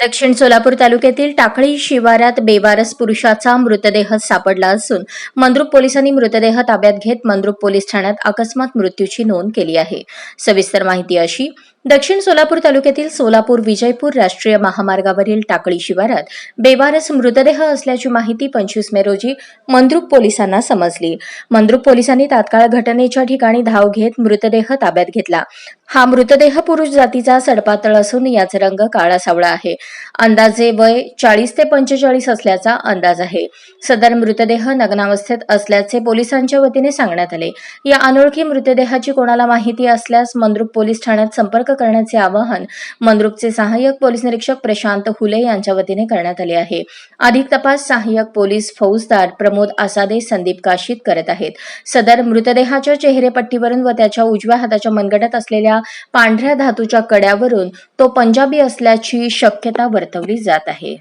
दक्षिण सोलापूर तालुक्यातील टाकळी शिवारात बेवारस पुरुषाचा मृतदेह सापडला असून मंद्रुप पोलिसांनी मृतदेह ताब्यात घेत मंद्रुप पोलीस ठाण्यात अकस्मात मृत्यूची नोंद केली आहे. सविस्तर माहिती अशी दक्षिण सोलापूर तालुक्यातील सोलापूर विजयपूर राष्ट्रीय महामार्गावरील टाकळी शिवारात बेवारस मृतदेह असल्याची माहिती पंचवीस मे रोजी मंद्रुक पोलिसांना समजली. मंद्रुक पोलिसांनी तात्काळ घटनेच्या ठिकाणी धाव घेत मृतदेह ताब्यात घेतला. हा मृतदेह पुरुष जातीचा सडपातळ असून याचा रंग काळा सावळा आहे. अंदाजे वय चाळीस ते पंचेचाळीस असल्याचा अंदाज आहे. सदर मृतदेह नग्नावस्थेत असल्याचे पोलिसांच्या वतीने सांगण्यात आले. या अनोळखी मृतदेहाची कोणाला माहिती असल्यास मंद्रुक पोलीस ठाण्यात संपर्क संपर्क करण्याचे आवाहन मंद्रुपचे सहाय्यक पोलीस निरीक्षक प्रशांत हुले यांच्या वतीने करण्यात आले आहे. अधिक तपास सहाय्यक पोलीस फौजदार प्रमोद आसादे संदीप काशीत करत आहेत. सदर मृतदेहाच्या चेहरेपट्टीवरून व त्याच्या उजव्या हाताच्या मनगटात असलेल्या पांढऱ्या धातूच्या कड्यावरून तो पंजाबी असल्याची शक्यता वर्तवली जात आहे.